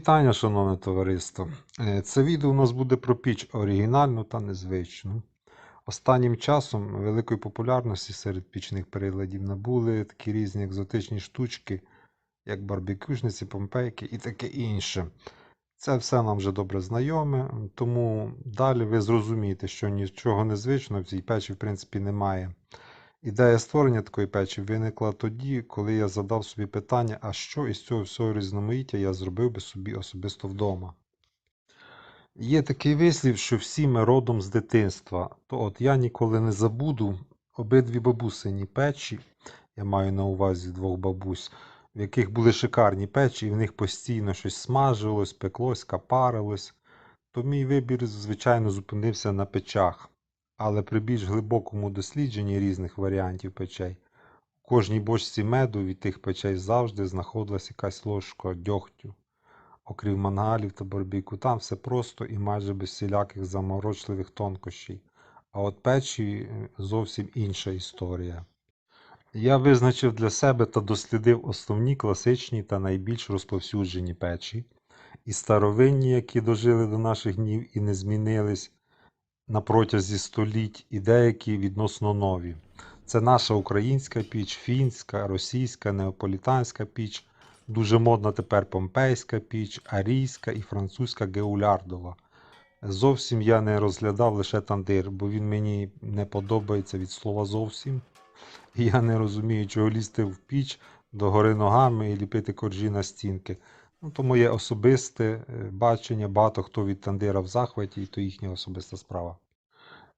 вітання, шановне товариство. Е, Це відео у нас буде про піч оригінальну та незвичну. Останнім часом великої популярності серед пічних приладів набули такі різні екзотичні штучки, як барбекюшниці, помпейки і таке інше. Це все нам вже добре знайоме, тому далі ви зрозумієте, що нічого незвичного в цій печі в принципі немає. Ідея створення такої печі виникла тоді, коли я задав собі питання, а що із цього всього різноманіття я зробив би собі особисто вдома. Є такий вислів, що всі ми родом з дитинства. То от я ніколи не забуду обидві бабусині печі, я маю на увазі двох бабусь, в яких були шикарні печі, і в них постійно щось смажилось, пеклось, капарилось. То мій вибір, звичайно, зупинився на печах. Але при більш глибокому дослідженні різних варіантів печей, у кожній бочці меду від тих печей завжди знаходилась якась ложка дьогтю. Окрім мангалів та барбіку, там все просто і майже без всіляких заморочливих тонкощів. А от печі е, зовсім інша історія. Я визначив для себе та дослідив основні класичні та найбільш розповсюджені печі, і старовинні, які дожили до наших днів і не змінились на протязі століть, і деякі відносно нові. Це наша українська піч, фінська, російська, неаполітанська піч, дуже модна тепер помпейська піч, арійська і французька геулярдова. Зовсім я не розглядав лише тандир, бо він мені не подобається від слова зовсім. Я не розумію, чого лізти в піч догори ногами і ліпити коржі на стінки. Ну, то моє особисте е, бачення, багато хто від тандира в захваті, і то їхня особиста справа.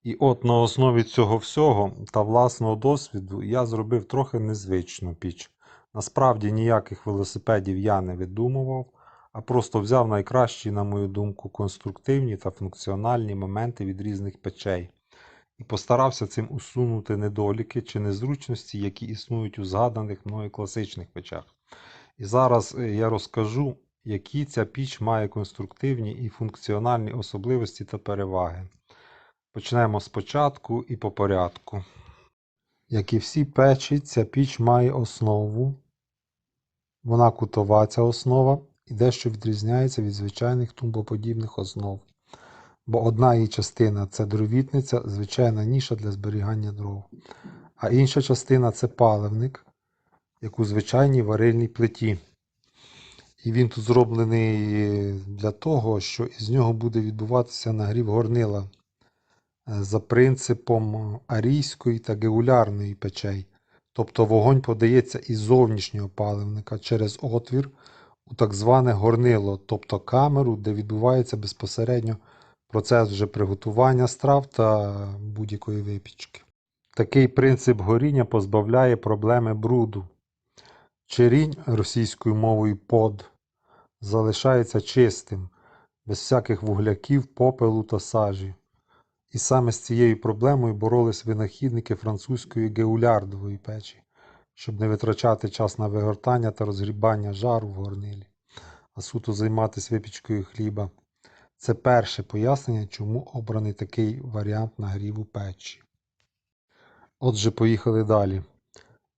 І от на основі цього всього та власного досвіду я зробив трохи незвичну піч. Насправді ніяких велосипедів я не видумував, а просто взяв найкращі, на мою думку, конструктивні та функціональні моменти від різних печей і постарався цим усунути недоліки чи незручності, які існують у згаданих мною класичних печах. І зараз е, я розкажу, які ця піч має конструктивні і функціональні особливості та переваги. Почнемо спочатку і по порядку. Як і всі печі, ця піч має основу. Вона кутова ця основа і дещо відрізняється від звичайних тумбоподібних основ. Бо одна її частина це дровітниця, звичайна ніша для зберігання дров. А інша частина це паливник, як у звичайній варильній плиті. І він тут зроблений для того, що із нього буде відбуватися нагрів горнила е, за принципом арійської та геулярної печей. Тобто вогонь подається із зовнішнього паливника через отвір у так зване горнило, тобто камеру, де відбувається безпосередньо процес вже приготування страв та будь-якої випічки. Такий принцип горіння позбавляє проблеми бруду. Черінь російською мовою под залишається чистим, без всяких вугляків, попелу та сажі. І саме з цією проблемою боролись винахідники французької геулярдової печі, щоб не витрачати час на вигортання та розгрібання жару в горнилі, а суто займатися випічкою хліба. Це перше пояснення, чому обраний такий варіант нагріву печі. Отже, поїхали далі.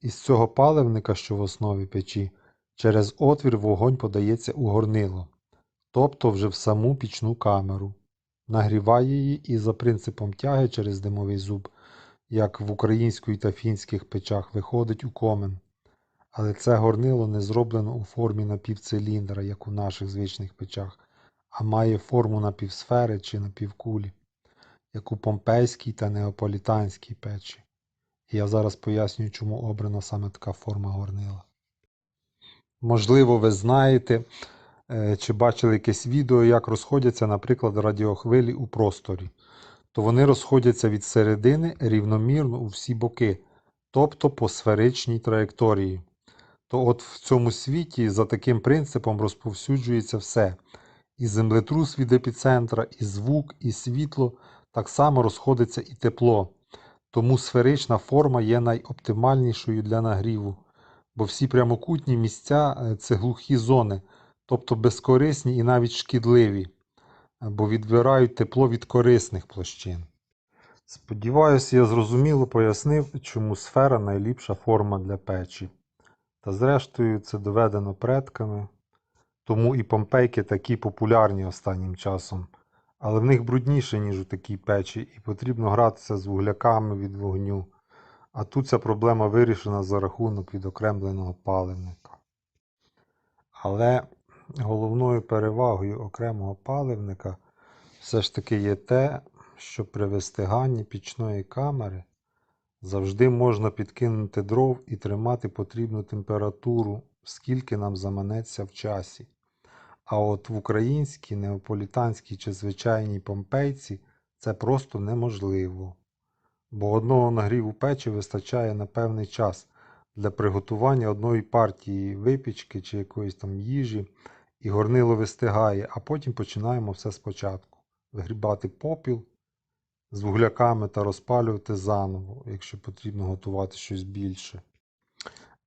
Із цього паливника, що в основі печі, через отвір вогонь подається у горнило, тобто вже в саму пічну камеру. Нагріває її і за принципом тяги через димовий зуб, як в української та фінських печах, виходить у комен. Але це горнило не зроблено у формі напівциліндра, як у наших звичних печах, а має форму напівсфери чи напівкулі, як у помпейській та неаполітанській печі. Я зараз пояснюю, чому обрана саме така форма горнила. Можливо, ви знаєте е, чи бачили якесь відео, як розходяться, наприклад, радіохвилі у просторі. То вони розходяться від середини рівномірно у всі боки, тобто по сферичній траєкторії. То от в цьому світі за таким принципом розповсюджується все. І землетрус від епіцентра, і звук, і світло, так само розходиться і тепло. Тому сферична форма є найоптимальнішою для нагріву, бо всі прямокутні місця е, це глухі зони, тобто безкорисні і навіть шкідливі, бо відбирають тепло від корисних площин. Сподіваюся, я зрозуміло пояснив, чому сфера найліпша форма для печі. Та зрештою це доведено предками. Тому і помпейки такі популярні останнім часом. Але в них брудніше, ніж у такій печі, і потрібно гратися з вугляками від вогню. А тут ця проблема вирішена за рахунок відокремленого паливника. Але головною перевагою окремого паливника все ж таки є те, що при вистиганні пічної камери завжди можна підкинути дров і тримати потрібну температуру, скільки нам заманеться в часі. А от в українській, неаполітанській чи звичайній помпейці це просто неможливо. Бо одного нагріву печі вистачає на певний час для приготування одної партії випічки чи якоїсь там їжі, і горнило вистигає, а потім починаємо все спочатку. Вигрібати попіл з вугляками та розпалювати заново, якщо потрібно готувати щось більше.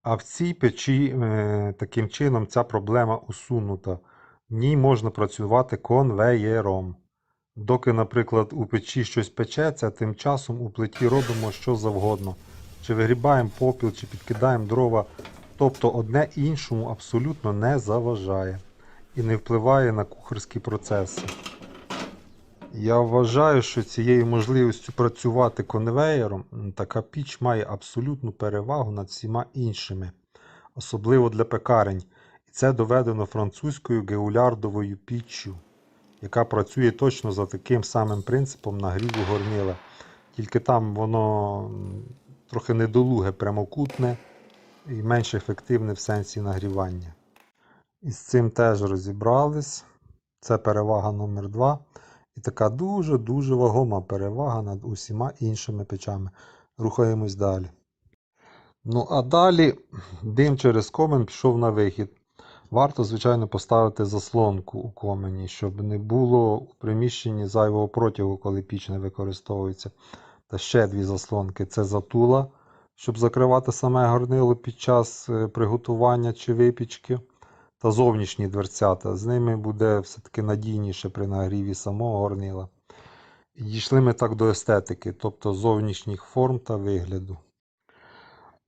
А в цій печі е, таким чином ця проблема усунута. Ній можна працювати конвеєром. Доки, наприклад, у печі щось печеться, тим часом у плиті робимо що завгодно. Чи вигрібаємо попіл, чи підкидаємо дрова. Тобто одне іншому абсолютно не заважає і не впливає на кухарські процеси. Я вважаю, що цією можливістю працювати конвеєром така піч має абсолютну перевагу над всіма іншими, особливо для пекарень. І це доведено французькою геулярдовою піччю, яка працює точно за таким самим принципом нагріву горнила. Тільки там воно трохи недолуге, прямокутне і менш ефективне в сенсі нагрівання. І з цим теж розібрались. Це перевага номер 2 І така дуже-дуже вагома перевага над усіма іншими печами. Рухаємось далі. Ну, а далі дим через комен пішов на вихід. Варто, звичайно, поставити заслонку у комені, щоб не було у приміщенні зайвого протягу, коли піч не використовується. Та ще дві заслонки це затула, щоб закривати саме горнило під час е, приготування чи випічки. Та зовнішні дверцята. З ними буде все-таки надійніше при нагріві самого горнила. Дійшли ми так до естетики, тобто зовнішніх форм та вигляду.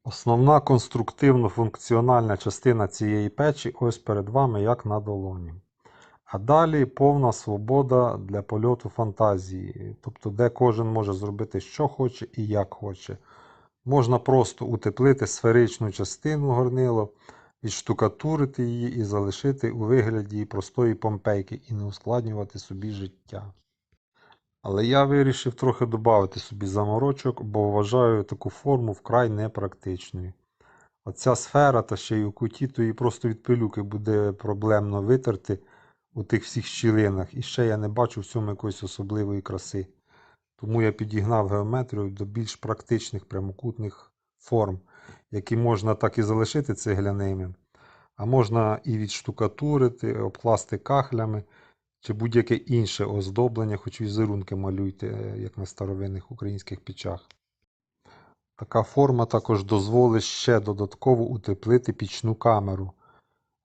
Основна конструктивно-функціональна частина цієї печі ось перед вами, як на долоні. А далі повна свобода для польоту фантазії, тобто де кожен може зробити, що хоче і як хоче. Можна просто утеплити сферичну частину горнила, відштукатурити її і залишити у вигляді простої помпейки і не ускладнювати собі життя. Але я вирішив трохи додати собі заморочок, бо вважаю таку форму вкрай непрактичною. Оця сфера та ще й у куті, то її просто від пилюки буде проблемно витерти у тих всіх щілинах. І ще я не бачу в цьому якоїсь особливої краси. Тому я підігнав геометрію до більш практичних прямокутних форм, які можна так і залишити цегляними, а можна і відштукатурити, обкласти кахлями чи будь-яке інше оздоблення, хоч візерунки малюйте, е, як на старовинних українських печах. Така форма також дозволить ще додатково утеплити пічну камеру,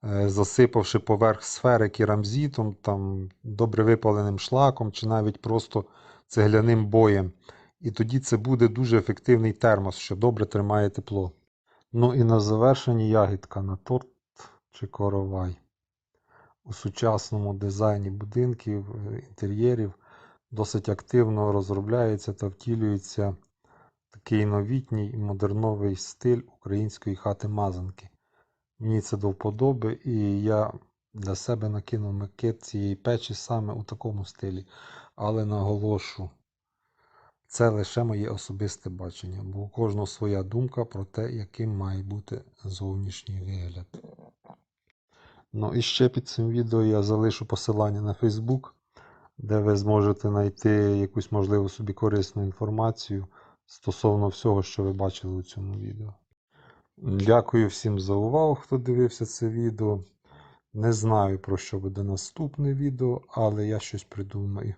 е, засипавши поверх сфери керамзитом, там, добре випаленим шлаком чи навіть просто цегляним боєм. І тоді це буде дуже ефективний термос, що добре тримає тепло. Ну і на завершенні ягідка на торт чи коровай. У сучасному дизайні будинків, е, інтер'єрів досить активно розробляється та втілюється такий новітній і модерновий стиль української хати мазанки. Мені це до вподоби, і я для себе накинув макет цієї печі саме у такому стилі. Але наголошу, це лише моє особисте бачення, бо у кожного своя думка про те, яким має бути зовнішній вигляд. Ну і ще під цим відео я залишу посилання на Facebook, де ви зможете знайти якусь можливу собі корисну інформацію стосовно всього, що ви бачили у цьому відео. Дякую всім за увагу, хто дивився це відео. Не знаю, про що буде наступне відео, але я щось придумаю.